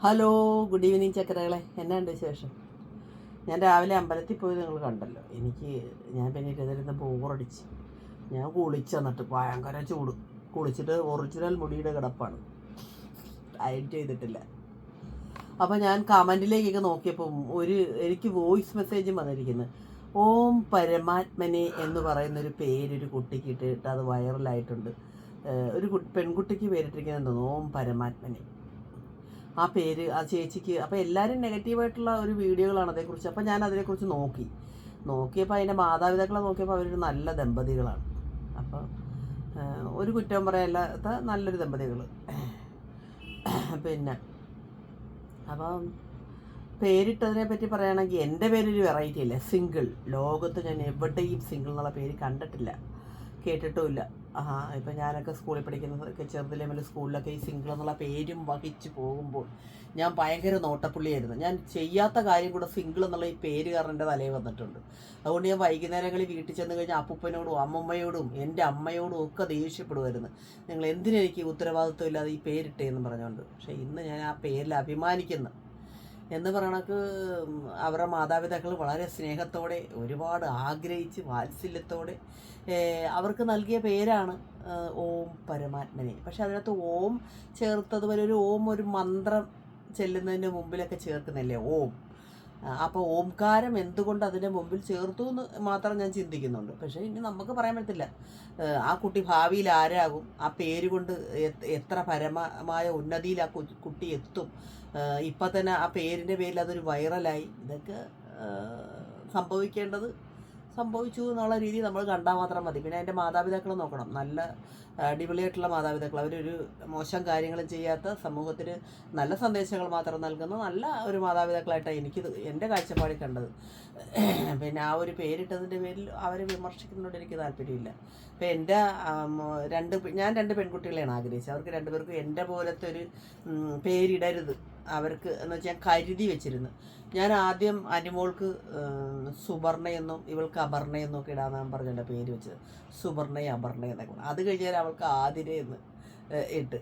Hello good evening ചക്കരകളെ. എന്നാണ്ട് വിശേഷം? ഞാൻ രാവിലെ അമ്പലത്തിൽ പോയി നിങ്ങൾ കണ്ടല്ലോ. എനിക്ക് ഞാൻ പിന്നെ ഇരുന്നിരുന്ന് ബോറടിച്ച് ഞാൻ കുളിച്ചെന്നിട്ട് ഭയങ്കര ചൂട്. കുളിച്ചിട്ട് ഒറിജിനൽ മുടിയുടെ കിടപ്പാണ്. അയറ്റ് ചെയ്തിട്ടില്ല. അപ്പോൾ ഞാൻ കമന്റിലേക്കൊക്കെ നോക്കിയപ്പോൾ ഒരു എനിക്ക് വോയിസ് മെസ്സേജും വന്നിരിക്കുന്നത് ഓം പരമാത്മനെ എന്ന് പറയുന്നൊരു പേരൊരു കുട്ടിക്ക് ഇട്ടിട്ട് അത് വൈറലായിട്ടുണ്ട് ഒരു പെൺകുട്ടിക്ക് പേരിട്ടിരിക്കുന്നത് തോന്നുന്നു ഓം പരമാത്മനെ. ആ പേര് ആ ചേച്ചിക്ക്. അപ്പോൾ എല്ലാവരും നെഗറ്റീവായിട്ടുള്ള ഒരു വീഡിയോകളാണ് അതേക്കുറിച്ച് അപ്പോൾ ഞാൻ അതിനെക്കുറിച്ച് നോക്കി. നോക്കിയപ്പോൾ അതിന്റെ മാതാപിതാക്കളെ നോക്കിയപ്പോൾ അവരൊരു നല്ല ദമ്പതികളാണ്. അപ്പോൾ ഒരു കുറ്റം പറയാല്ലാത്ത നല്ലൊരു ദമ്പതികൾ പിന്നെ അപ്പം പേരിട്ടതിനെ പറ്റി പറയുകയാണെങ്കിൽ എന്റെ പേരൊരു വെറൈറ്റി അല്ലേ സിംഗിൾ ലോകത്ത് ഞാൻ എവിടെയും സിംഗിൾ എന്നുള്ള പേര് കണ്ടിട്ടില്ല. കേട്ടിട്ടുമില്ല. ഇപ്പം ഞാനൊക്കെ സ്കൂളിൽ പഠിക്കുന്നതൊക്കെ ചെറുതിലെ മുതൽ സ്കൂളിലൊക്കെ ഈ സിംഗിൾ എന്നുള്ള പേരും വഹിച്ച് പോകുമ്പോൾ ഞാൻ ഭയങ്കര നോട്ടപ്പുള്ളിയായിരുന്നു. ഞാൻ ചെയ്യാത്ത കാര്യം കൂടെ സിംഗിൾ എന്നുള്ള ഈ പേര് കാരണം എന്റെ തലയിൽ വന്നിട്ടുണ്ട്. അതുകൊണ്ട് ഞാൻ വൈകുന്നേരങ്ങളിൽ വീട്ടിൽ ചെന്ന് കഴിഞ്ഞാൽ അപ്പൂപ്പനോടും അമ്മമ്മയോടും എന്റെ അമ്മയോടും ഒക്കെ ദേഷ്യപ്പെടുമായിരുന്നു. നിങ്ങൾ എന്തിനെനിക്ക് ഉത്തരവാദിത്വം ഇല്ലാതെ ഈ പേരിട്ടേന്ന് പറഞ്ഞുകൊണ്ട്. പക്ഷേ ഇന്ന് ഞാൻ ആ പേരിൽ അഭിമാനിക്കുന്നു. എന്ന് പറയണക്ക് അവരുടെ മാതാപിതാക്കൾ വളരെ സ്നേഹത്തോടെ ഒരുപാട് ആഗ്രഹിച്ച് വാത്സല്യത്തോടെ അവർക്ക് നൽകിയ പേരാണ് ഓം പരമാത്മനെ. പക്ഷെ അതിനകത്ത് ഓം ചേർത്തതുപോലെ ഒരു ഓം ഒരു മന്ത്രം ചെല്ലുന്നതിന്റെ മുമ്പിലൊക്കെ ചേർക്കുന്നല്ലേ ഓം? അപ്പോൾ ഓംകാരം എന്തുകൊണ്ട് അതിന്റെ മുമ്പിൽ ചേർത്തു എന്ന് മാത്രം ഞാൻ ചിന്തിക്കുന്നുണ്ട്. പക്ഷേ ഇനി നമുക്ക് പറയാൻ പറ്റില്ല. ആ കുട്ടി ഭാവിയിൽ ആരാകും? ആ പേര് കൊണ്ട് എത്ര- പരമമായ ഉന്നതിയിൽ ആ കുട്ടി എത്തും? ഇപ്പൊ തന്നെ ആ പേരിന്റെ പേരിൽ അതൊരു വൈറലായി. ഇതൊക്കെ സംഭവിക്കേണ്ടത് സംഭവിച്ചു എന്നുള്ള രീതി നമ്മൾ കണ്ടാൽ മാത്രം മതി. പിന്നെ എന്റെ മാതാപിതാക്കൾ നോക്കണം. നല്ല അടിപൊളിയായിട്ടുള്ള മാതാപിതാക്കൾ. അവരൊരു മോശം കാര്യങ്ങളും ചെയ്യാത്ത സമൂഹത്തിന് നല്ല സന്ദേശങ്ങൾ മാത്രം നൽകുന്ന നല്ല ഒരു മാതാപിതാക്കളായിട്ടാണ് എനിക്ക് എന്റെ കാഴ്ചപ്പാടിൽ കണ്ടത്. പിന്നെ ആ ഒരു പേരിട്ടതിന്റെ പേരിൽ അവരെ വിമർശിക്കുന്നതിനോട് എനിക്ക് താല്പര്യമില്ല. ഇപ്പം എന്റെ രണ്ട് ഞാൻ രണ്ട് പെൺകുട്ടികളെയാണ് ആഗ്രഹിച്ചത്. അവർക്ക് രണ്ടുപേർക്കും എന്റെ പോലത്തെ ഒരു പേരിടരുത്. അവർക്ക് എന്ന് വെച്ചാൽ കരുതി വെച്ചിരുന്നു. ഞാൻ ആദ്യം അനിമോൾക്ക് സുവർണയെന്നും ഇവൾക്ക് അപർണയെന്നും ഒക്കെ ഇടാന്നാണ് പറഞ്ഞ പേര് വെച്ചത്. സുവർണയും അപർണയും എന്നൊക്കെ അത് കഴിഞ്ഞാൽ അവൾക്ക് ആതിരയെന്ന് ഇട്ട്.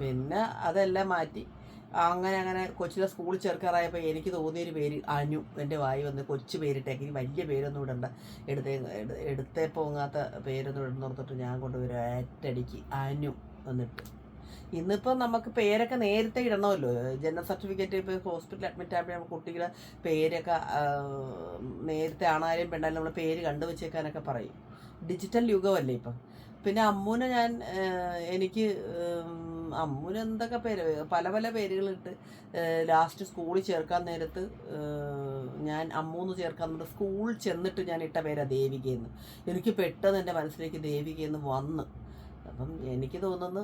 പിന്നെ അതെല്ലാം മാറ്റി. അങ്ങനെ അങ്ങനെ കൊച്ചിലെ സ്കൂളിൽ ചേർക്കാറായപ്പോൾ എനിക്ക് തോന്നിയൊരു പേര് അനു. എന്റെ വായി വന്ന് കൊച്ചു പേരിട്ടേക്ക്. ഇനി വലിയ പേരൊന്നും ഇടണ്ട. എടുത്തേ എടു- എടുത്തേ പോങ്ങാത്ത പേരൊന്നും ഇടുന്നോർത്തിട്ട് ഞാൻ കൊണ്ടുവരും ഒറ്റടിക്ക് അനു എന്നിട്ട്. ഇന്നിപ്പം നമുക്ക് പേരൊക്കെ നേരത്തെ ഇടണമല്ലോ. ജനന സർട്ടിഫിക്കറ്റ് ഇപ്പോൾ ഹോസ്പിറ്റലിൽ അഡ്മിറ്റ് ആകുമ്പോൾ നമുക്ക് കുട്ടികളെ പേരൊക്കെ നേരത്തെ ആണായാലും പെണ്ണായാലും നമ്മൾ പേര് കണ്ടുവച്ചേക്കാനൊക്കെ പറയും. ഡിജിറ്റൽ യുഗമല്ലേ ഇപ്പം. പിന്നെ അമ്മൂനെ ഞാൻ എനിക്ക് അമ്മൂന് എന്തൊക്കെ പേര് പല പല പേരുകളിട്ട് ലാസ്റ്റ് സ്കൂളിൽ ചേർക്കാൻ നേരത്ത് ഞാൻ അമ്മൂന്ന് ചേർക്കാൻ നമ്മുടെ സ്കൂളിൽ ചെന്നിട്ട് ഞാൻ ഇട്ട പേരാണ് ദേവികയെന്ന്. എനിക്ക് പെട്ടെന്ന് എന്റെ മനസ്സിലേക്ക് ദേവികയെന്ന് വന്ന്. അപ്പം എനിക്ക് തോന്നുന്നു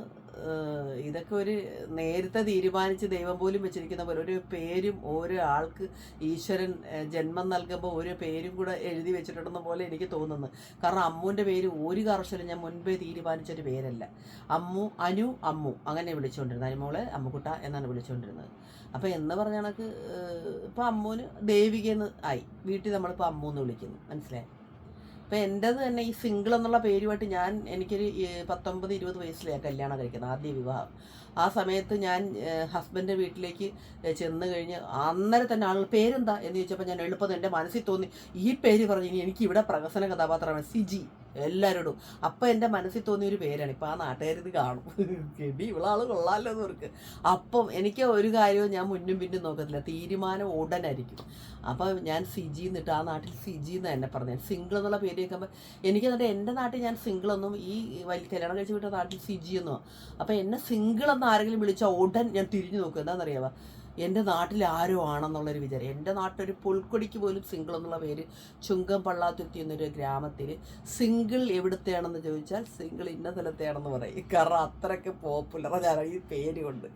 ഇതൊക്കെ ഒരു നേരത്തെ തീരുമാനിച്ച് ദൈവം പോലും വെച്ചിരിക്കുന്ന പോലെ ഒരു പേരും ഓരോ ആൾക്ക് ഈശ്വരൻ ജന്മം നൽകുമ്പോൾ ഓരോ പേരും കൂടെ എഴുതി വെച്ചിട്ടുണ്ടെന്ന പോലെ എനിക്ക് തോന്നുന്നു. കാരണം അമ്മുവിന്റെ പേര് ഒരു കർഷകരും ഞാൻ മുൻപേ തീരുമാനിച്ചൊരു പേരല്ല. അമ്മു അനു അമ്മു അങ്ങനെ വിളിച്ചുകൊണ്ടിരുന്നത് അനുമോളെ അമ്മുക്കുട്ട എന്നാണ് വിളിച്ചുകൊണ്ടിരുന്നത്. അപ്പോൾ എന്ന് പറഞ്ഞ കണക്ക് ഇപ്പം അമ്മുവിന് ദേവികയെന്ന് ആയി. വീട്ടിൽ നമ്മളിപ്പോൾ അമ്മു എന്ന് വിളിക്കുന്നു. മനസ്സിലായി? അപ്പം എന്റേത് തന്നെ ഈ സിംഗിൾ എന്നുള്ള പേരുമായിട്ട് ഞാൻ എനിക്കൊരു പത്തൊമ്പത് ഇരുപത് വയസ്സിലാണ് കല്യാണം കഴിക്കുന്നത് ആദ്യ വിവാഹം. ആ സമയത്ത് ഞാൻ ഹസ്ബൻഡിന്റെ വീട്ടിലേക്ക് ചെന്ന് കഴിഞ്ഞ് അന്നേരം തന്നെ ആൾ പേരെന്താ എന്ന് ചോദിച്ചപ്പോൾ ഞാൻ എളുപ്പം എന്റെ മനസ്സിൽ തോന്നി. ഈ പേര് പറഞ്ഞു എനിക്ക് ഇവിടെ പ്രഹസന കഥാപാത്രമാണ് സിജി എല്ലാവരോടും അപ്പം എന്റെ മനസ്സിൽ തോന്നിയ ഒരു പേരാണ്. ഇപ്പം ആ നാട്ടുകാരിത് കാണും. എടി ഇവളാൾ കൊള്ളാമല്ലോ എന്ന് അവർക്ക് അപ്പം എനിക്ക് ഒരു കാര്യവും ഞാൻ മുന്നും പിന്നും നോക്കത്തില്ല. തീരുമാനം ഉടനായിരിക്കും അപ്പം ഞാൻ സിജി എന്നിട്ട് ആ നാട്ടിൽ സിജി എന്ന് തന്നെ പറഞ്ഞു. സിംഗിൾ എന്നുള്ള പേര് കേൾക്കുമ്പോൾ എനിക്ക് എന്നിട്ട് എന്റെ നാട്ടിൽ ഞാൻ സിംഗിൾ എന്നും ഈ വലിയ കല്യാണം കഴിച്ച് വിട്ട നാട്ടിൽ സിജി എന്നോ അപ്പം എന്നെ സിംഗിൾ എന്ന് ആരെങ്കിലും വിളിച്ചാൽ ഉടൻ ഞാൻ തിരിഞ്ഞു നോക്കും. എന്താണെന്നറിയാമോ എന്റെ നാട്ടിൽ ആരോ ആണെന്നുള്ളൊരു വിചാരം. എന്റെ നാട്ടിലൊരു പുൽക്കൊടിക്ക് പോലും സിംഗിൾ എന്നുള്ള പേര് ചുങ്കം പള്ളാത്തുറ്റി എന്നൊരു ഗ്രാമത്തിൽ സിംഗിൾ എവിടുത്തെയാണെന്ന് ചോദിച്ചാൽ സിംഗിൾ ഇന്ന സ്ഥലത്തെയാണെന്ന് പറയും. കാരണം അത്രയ്ക്ക് പോപ്പുലർ ഞാൻ ഈ പേര് കൊണ്ട്.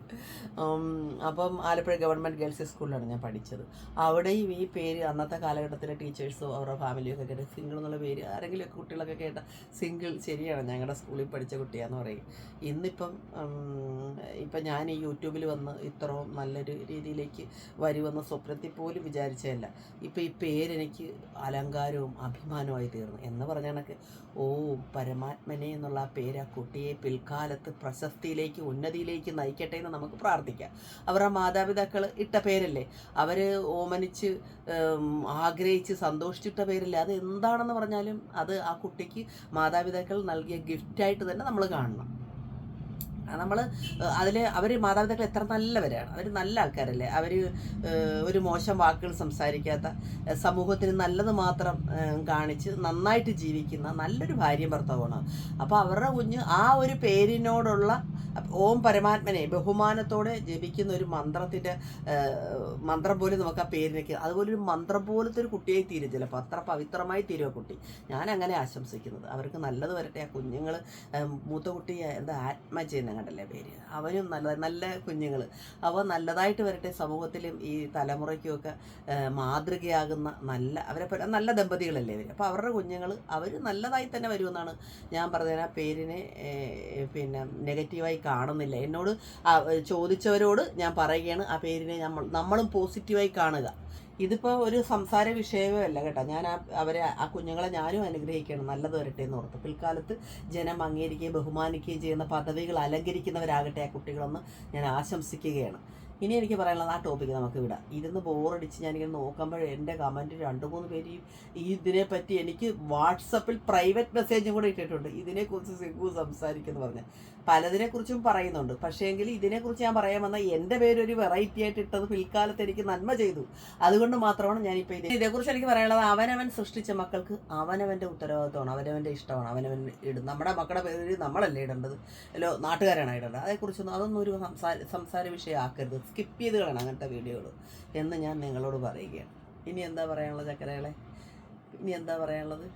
അപ്പം ആലപ്പുഴ ഗവൺമെന്റ് ഗേൾസ് സ്കൂളിലാണ് ഞാൻ പഠിച്ചത്. അവിടെയും ഈ പേര് അന്നത്തെ കാലഘട്ടത്തിലെ ടീച്ചേഴ്സോ അവരുടെ ഫാമിലിയൊക്കെ കേട്ട് സിംഗിൾ എന്നുള്ള പേര് ആരെങ്കിലും കുട്ടികളൊക്കെ കേട്ട സിംഗിൾ ശരിയാണ്. ഞങ്ങളുടെ സ്കൂളിൽ പഠിച്ച കുട്ടിയാണെന്ന് പറയും. ഇന്നിപ്പം ഇപ്പം ഞാൻ ഈ യൂട്യൂബിൽ വന്ന് ഇത്രയും നല്ലൊരു രീതിയിലേക്ക് വരുമെന്ന് സ്വപ്നത്തിൽ പോലും വിചാരിച്ചതല്ല. ഇപ്പം ഈ പേരെനിക്ക് അലങ്കാരവും അഭിമാനവുമായി തീർന്നു. എന്ന് പറഞ്ഞ കണക്ക് ഓ പരമാത്മനെ എന്നുള്ള ആ പേര് ആ കുട്ടിയെ പിൽക്കാലത്ത് പ്രശസ്തിയിലേക്ക് ഉന്നതിയിലേക്ക് നയിക്കട്ടെ എന്ന് നമുക്ക് പ്രാർത്ഥിക്കാം. അവരുടെ മാതാപിതാക്കൾ ഇട്ട പേരല്ലേ? അവർ ഓമനിച്ച് ആഗ്രഹിച്ച് സന്തോഷിച്ചിട്ട പേരല്ലേ? അത് എന്താണെന്ന് പറഞ്ഞാലും അത് ആ കുട്ടിക്ക് മാതാപിതാക്കൾ നൽകിയ ഗിഫ്റ്റായിട്ട് തന്നെ നമ്മൾ കാണണം. നമ്മൾ അതിൽ അവർ മാതാപിതാക്കൾ എത്ര നല്ലവരാണ്. അവർ നല്ല ആൾക്കാരല്ലേ. അവർ ഒരു മോശം വാക്കുകൾ സംസാരിക്കാത്ത സമൂഹത്തിന് നല്ലത് മാത്രം കാണിച്ച് നന്നായിട്ട് ജീവിക്കുന്ന നല്ലൊരു ഭാര്യയും ഭർത്താവാണ് അപ്പോൾ അവരുടെ കുഞ്ഞ് ആ ഒരു പേരിനോടുള്ള ഓം പരമാത്മനെ ബഹുമാനത്തോടെ ജപിക്കുന്ന ഒരു മന്ത്രത്തിന്റെ മന്ത്രം പോലും നമുക്ക് ആ പേരിനൊക്കെ അതുപോലെ ഒരു മന്ത്രം പോലത്തെ ഒരു കുട്ടിയായി തീരും ചിലപ്പോൾ അത്ര പവിത്രമായി തീരും കുട്ടി. ഞാൻ അങ്ങനെ ആശംസിക്കുന്നത്. അവർക്ക് നല്ലത് വരട്ടെ. ആ കുഞ്ഞുങ്ങൾ മൂത്ത കുട്ടി എന്താ ആത്മജയെന്ന് കണ്ടല്ലേ പേര്? അവരും നല്ല നല്ല കുഞ്ഞുങ്ങൾ അവ നല്ലതായിട്ട് വരട്ടെ സമൂഹത്തിലും ഈ തലമുറയ്ക്കുമൊക്കെ മാതൃകയാകുന്ന നല്ല അവരെ നല്ല ദമ്പതികളല്ലേ അവർ അപ്പോൾ അവരുടെ കുഞ്ഞുങ്ങൾ അവർ നല്ലതായി തന്നെ വരുമെന്നാണ് ഞാൻ പറഞ്ഞത്. ആ പേരിനെ പിന്നെ നെഗറ്റീവായി കാണുന്നില്ല. എന്നോട് ചോദിച്ചവരോട് ഞാൻ പറയുകയാണ് ആ പേരിനെ നമ്മൾ നമ്മളും പോസിറ്റീവായി കാണുക. ഇതിപ്പോൾ ഒരു സംസാര വിഷയമേ അല്ല കേട്ടോ. ഞാൻ അവരെ ആ കുഞ്ഞുങ്ങളെ ഞാനും അനുഗ്രഹിക്കണം. നല്ലത് വരട്ടെ എന്ന് ഓർത്തു പിൽക്കാലത്ത് ജനം അംഗീകരിക്കുകയും ബഹുമാനിക്കുകയും ചെയ്യുന്ന പദവികൾ അലങ്കരിക്കുന്നവരാകട്ടെ ആ കുട്ടികളെന്ന് ഞാൻ ആശംസിക്കുകയാണ്. ഇനി എനിക്ക് പറയാനുള്ളത് ആ ടോപ്പിക്ക് നമുക്ക് വിടാം. ഇരുന്ന് ബോറടിച്ച് ഞാനിങ്ങനെ നോക്കുമ്പോൾ എന്റെ കമന്റ് രണ്ട് മൂന്ന് പേര് ഈ- ഇതിനെപ്പറ്റി എനിക്ക് വാട്സപ്പിൽ പ്രൈവറ്റ് മെസ്സേജും കൂടെ ഇട്ടിട്ടുണ്ട്. ഇതിനെക്കുറിച്ച് സിഗു സംസാരിക്കുന്നു പറഞ്ഞ്. പലതിനെക്കുറിച്ചും പറയുന്നുണ്ട്. പക്ഷേ എങ്കിൽ ഇതിനെക്കുറിച്ച് ഞാൻ പറയാൻ വന്ന എന്റെ പേരൊരു വെറൈറ്റി ആയിട്ട് ഇട്ടത് പിൽക്കാലത്ത് എനിക്ക് നന്മ ചെയ്തു. അതുകൊണ്ട് മാത്രമാണ് ഞാനിപ്പോൾ ഇത് ഇതേക്കുറിച്ച് എനിക്ക് പറയാനുള്ളത് അവനവൻ സൃഷ്ടിച്ച മക്കൾക്ക് അവനവന്റെ ഉത്തരവാദിത്വമാണ്. അവനവന്റെ ഇഷ്ടമാണ്. അവനവൻ ഇടും. നമ്മുടെ മക്കളുടെ പേര് നമ്മളല്ലേ ഇടേണ്ടത്? അല്ലോ നാട്ടുകാരാണ് ഇടേണ്ടത്. അതേക്കുറിച്ചൊന്നും അതൊന്നും ഒരു സംസാര സംസാര വിഷയമാക്കരുത്. സ്കിപ്പ് ചെയ്ത് കാണാം അങ്ങനത്തെ വീഡിയോകൾ എന്ന് ഞാൻ നിങ്ങളോട് പറയുകയാണ്. ഇനി എന്താ പറയാനുള്ളത് ചക്കരകളെ? ഇനി എന്താ പറയാനുള്ളത്?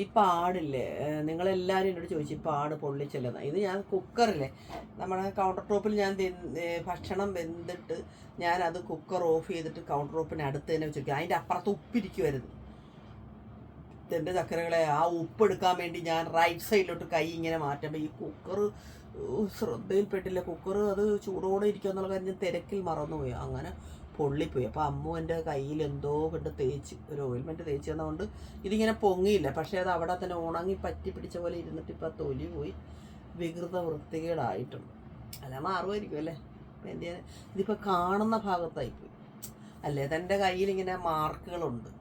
ഈ പാടില്ലേ? നിങ്ങളെല്ലാവരും എന്നോട് ചോദിച്ചു ഈ പാട് പൊള്ളിച്ചല്ലെന്ന്. ഇത് ഞാൻ കുക്കറില്ലേ? നമ്മുടെ കൗണ്ടർ ടോപ്പിൽ ഞാൻ ഭക്ഷണം വെന്തിട്ട് ഞാൻ അത് കുക്കർ ഓഫ് ചെയ്തിട്ട് കൗണ്ടർ ടോപ്പിന് അടുത്ത് തന്നെ വെച്ചിരിക്കും അതിന്റെ അപ്പുറത്ത് ഉപ്പിരിക്കുമായിരുന്നു എന്റെ ചക്കരകളെ ആ ഉപ്പെടുക്കാൻ വേണ്ടി ഞാൻ റൈറ്റ് സൈഡിലോട്ട് കൈ ഇങ്ങനെ മാറ്റുമ്പോൾ ഈ കുക്കർ ശ്രദ്ധയിൽപ്പെട്ടില്ല. കുക്കർ അത് ചൂടോടെ ഇരിക്കുക എന്നുള്ള കാര്യം തിരക്കിൽ മറന്നുപോയി. അങ്ങനെ പൊള്ളിപ്പോയി. അപ്പോൾ അമ്മു എന്റെ കയ്യിൽ എന്തോ കണ്ട് തേച്ച് ഒരു ഓയിൽമെന്റ് തേച്ച് തന്നതുകൊണ്ട് ഇതിങ്ങനെ പൊങ്ങിയില്ല. പക്ഷേ അത് അവിടെ തന്നെ ഉണങ്ങി പറ്റി പിടിച്ച പോലെ ഇരുന്നിട്ട് ഇപ്പോൾ തൊലി പോയി. വികൃത വൃത്തികേടായിട്ടുണ്ട്. അല്ല മാറുമായിരിക്കും അല്ലേ? എന്റെ ഇതിപ്പോൾ കാണുന്ന ഭാഗത്തായിപ്പോയി. അല്ലേ? തന്റെ കയ്യിൽ ഇങ്ങനെ മാർക്കുകളുണ്ട്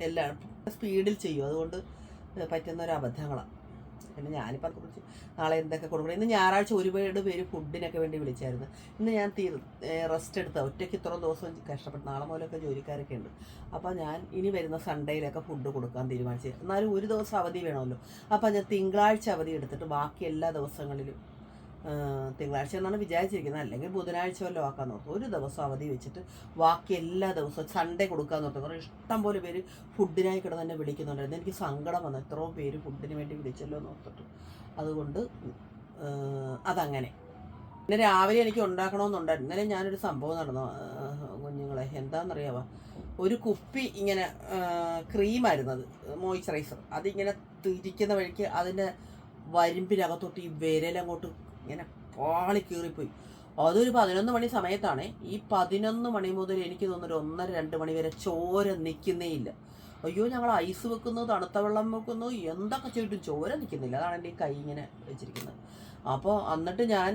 എല്ലാം സ്പീഡിൽ ചെയ്യും. അതുകൊണ്ട് പറ്റുന്ന ഒരു അബദ്ധങ്ങളാണ് പിന്നെ ഞാനിപ്പോൾ കുറിച്ച് നാളെ എന്തൊക്കെ കൊടുക്കണം. ഇന്ന് ഞായറാഴ്ച ഒരുപാട് പേര് ഫുഡിനൊക്കെ വേണ്ടി വിളിച്ചായിരുന്നു. ഇന്ന് ഞാൻ തീർ റെസ്റ്റ് എടുത്ത ഒറ്റയ്ക്ക് ഇത്രയും ദിവസം കഷ്ടപ്പെട്ടു നാളെ മുതലൊക്കെ ജോലിക്കാരൊക്കെ ഉണ്ട്. അപ്പോൾ ഞാൻ ഇനി വരുന്ന സൺഡേയിലൊക്കെ ഫുഡ് കൊടുക്കാൻ തീരുമാനിച്ചു എന്നാലും ഒരു ദിവസം അവധി വേണമല്ലോ. അപ്പോൾ ഞാൻ തിങ്കളാഴ്ച അവധി എടുത്തിട്ട് ബാക്കി എല്ലാ ദിവസങ്ങളിലും തിങ്കളാഴ്ച എന്നാണ് വിചാരിച്ചിരിക്കുന്നത്. അല്ലെങ്കിൽ ബുധനാഴ്ച വല്ലതും ആക്കാൻ നോക്കും. ഒരു ദിവസം അവധി വെച്ചിട്ട് ബാക്കി എല്ലാ ദിവസവും സൺഡേ കൊടുക്കാൻ നോക്കും. ഇഷ്ടം പോലെ പേര് ഫുഡിനായി കിടന്ന് തന്നെ വിളിക്കുന്നുണ്ടായിരുന്നു. എനിക്ക് സങ്കടം വന്നു. എത്രയോ പേര് ഫുഡിന് വേണ്ടി വിളിച്ചല്ലോ എന്ന് അതുകൊണ്ട് അതങ്ങനെ. പിന്നെ രാവിലെ എനിക്ക് ഉണ്ടാക്കണമെന്നുണ്ടായിരുന്നു. ഇന്നലെ ഞാനൊരു സംഭവം നടന്നു. കുഞ്ഞുങ്ങളെ എന്താണെന്നറിയാവാ? ഒരു കുപ്പി ഇങ്ങനെ ക്രീമായിരുന്നത് മോയ്സ്ചറൈസർ. അതിങ്ങനെ തിരിക്കുന്ന വഴിക്ക് അതിന്റെ വരിമ്പിനകത്തോട്ട് ഈ വിരലങ്ങോട്ട് ഇങ്ങനെ പാളി കീറിപ്പോയി. അതൊരു പതിനൊന്ന് മണി സമയത്താണ് ഈ പതിനൊന്ന് മണി മുതൽ എനിക്ക് തോന്നുന്നൊരു ഒന്നര രണ്ട് മണി വരെ ചോര നിൽക്കുന്നേ ഇല്ല. അയ്യോ ഞങ്ങൾ ഐസ് വെക്കുന്നു തണുത്ത വെള്ളം വെക്കുന്നു എന്തൊക്കെ ചെയ്തിട്ടും ചോര നിൽക്കുന്നില്ല അതാണ് എന്റെ ഈ കൈ ഇങ്ങനെ വെച്ചിരിക്കുന്നത്. അപ്പോൾ എന്നിട്ട് ഞാൻ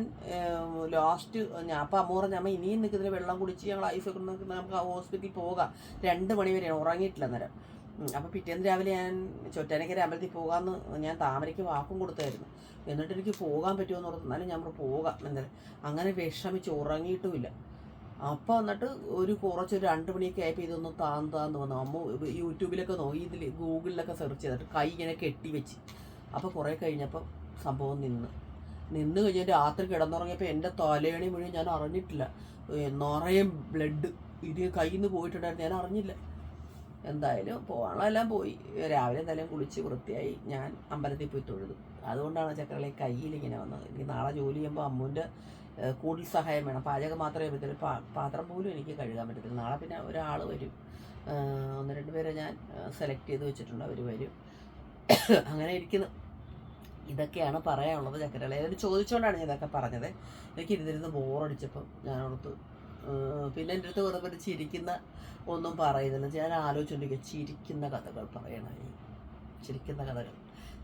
ലാസ്റ്റ് ഞാൻ അപ്പോൾ അമ്മ ഞമ്മ ഇനിയും നിൽക്കുന്നതിന് വെള്ളം കുടിച്ച് ഞങ്ങൾ ഐസ് വെക്കുന്ന നമുക്ക് ഹോസ്പിറ്റലിൽ പോകാം. രണ്ട് മണി വരെയാണ് ഉറങ്ങിയിട്ടില്ല അന്നേരം. അപ്പോൾ പിറ്റേന്ന് രാവിലെ ഞാൻ ചൊറ്റാനക്കര അമ്പലത്തിൽ പോകാമെന്ന് ഞാൻ താമരയ്ക്ക് വാക്കും കൊടുത്തായിരുന്നു. എന്നിട്ട് എനിക്ക് പോകാൻ പറ്റുമോ എന്ന് എന്നാലും ഞാൻ പോകാം. എന്തായാലും അങ്ങനെ വിഷമിച്ച് ഉറങ്ങിയിട്ടുമില്ല. അപ്പോൾ എന്നിട്ട് ഒരു കുറച്ച് ഒരു രണ്ട് മണിയൊക്കെ ആയപ്പോൾ ഇതൊന്ന് താന്ന് താന്ന് വന്നു. അമ്മ യൂട്യൂബിലൊക്കെ നോക്കി ഇതിൽ ഗൂഗിളിലൊക്കെ സെർച്ച് ചെയ്തിട്ട് കൈ ഇങ്ങനെ കെട്ടി വെച്ച്. അപ്പോൾ കുറേ കഴിഞ്ഞപ്പോൾ സംഭവം നിന്ന്. നിന്ന് കഴിഞ്ഞ് രാത്രി കിടന്നുറങ്ങിയപ്പോൾ എന്റെ തലയണി മുഴുവൻ ഞാൻ അറിഞ്ഞിട്ടില്ല. നിറയെ ബ്ലഡ് ഇത് കയ്യിൽ നിന്ന് പോയിട്ടുണ്ടായിരുന്നു ഞാൻ അറിഞ്ഞില്ല. എന്തായാലും പോകാനുള്ള എല്ലാം പോയി. രാവിലെ എന്തായാലും കുളിച്ച് വൃത്തിയായി ഞാൻ അമ്പലത്തിൽ പോയി തൊഴുതു. അതുകൊണ്ടാണ് ചക്രകളെ കയ്യിൽ ഇങ്ങനെ വന്നത്. എനിക്ക് നാളെ ജോലി ചെയ്യുമ്പോൾ അമ്മുവിന്റെ ഏഹ്, കൂടുതൽ സഹായം വേണം. പാചകം മാത്രമേ പറ്റത്തില്ല പാത്രം പോലും എനിക്ക് കഴുകാൻ പറ്റത്തില്ല. നാളെ പിന്നെ ഒരാൾ വരും. ഒന്ന് രണ്ട് പേരെ ഞാൻ സെലക്ട് ചെയ്ത് വെച്ചിട്ടുണ്ട്. അവർ വരും. അങ്ങനെ ഇരിക്കുന്നു. ഇതൊക്കെയാണ് പറയാനുള്ളത് ചക്കരകളെ എന്നോട് ചോദിച്ചുകൊണ്ടാണ് ഞാൻ ഇതൊക്കെ പറഞ്ഞത്. എനിക്ക് ഇരുന്നിരുന്ന് ബോറടിച്ചപ്പം ഞാൻ പിന്നെ എന്റെ അടുത്ത് കുറേ പേര് ചിരിക്കുന്ന ഒന്നും പറയുന്നില്ല. ഞാൻ ആലോചിച്ചുകൊണ്ടിരിക്കുക ചിരിക്കുന്ന കഥകൾ പറയണേ. ചിരിക്കുന്ന കഥകൾ.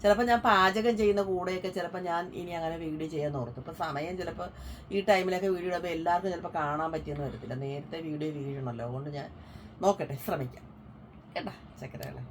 ചിലപ്പോൾ ഞാൻ പാചകം ചെയ്യുന്ന കൂടെയൊക്കെ ചിലപ്പോൾ ഞാൻ ഇനി അങ്ങനെ വീഡിയോ ചെയ്യാൻ ഓർത്തു ഇപ്പോൾ സമയം ചിലപ്പോൾ ഈ ടൈമിലൊക്കെ വീഡിയോ ഇടുമ്പോൾ എല്ലാവർക്കും ചിലപ്പോൾ കാണാൻ പറ്റിയെന്ന് വരത്തില്ല. നേരത്തെ വീഡിയോ വീഴണമല്ലോ അതുകൊണ്ട് ഞാൻ നോക്കട്ടെ ശ്രമിക്കാം. കേട്ടാ ചക്കരകളെ?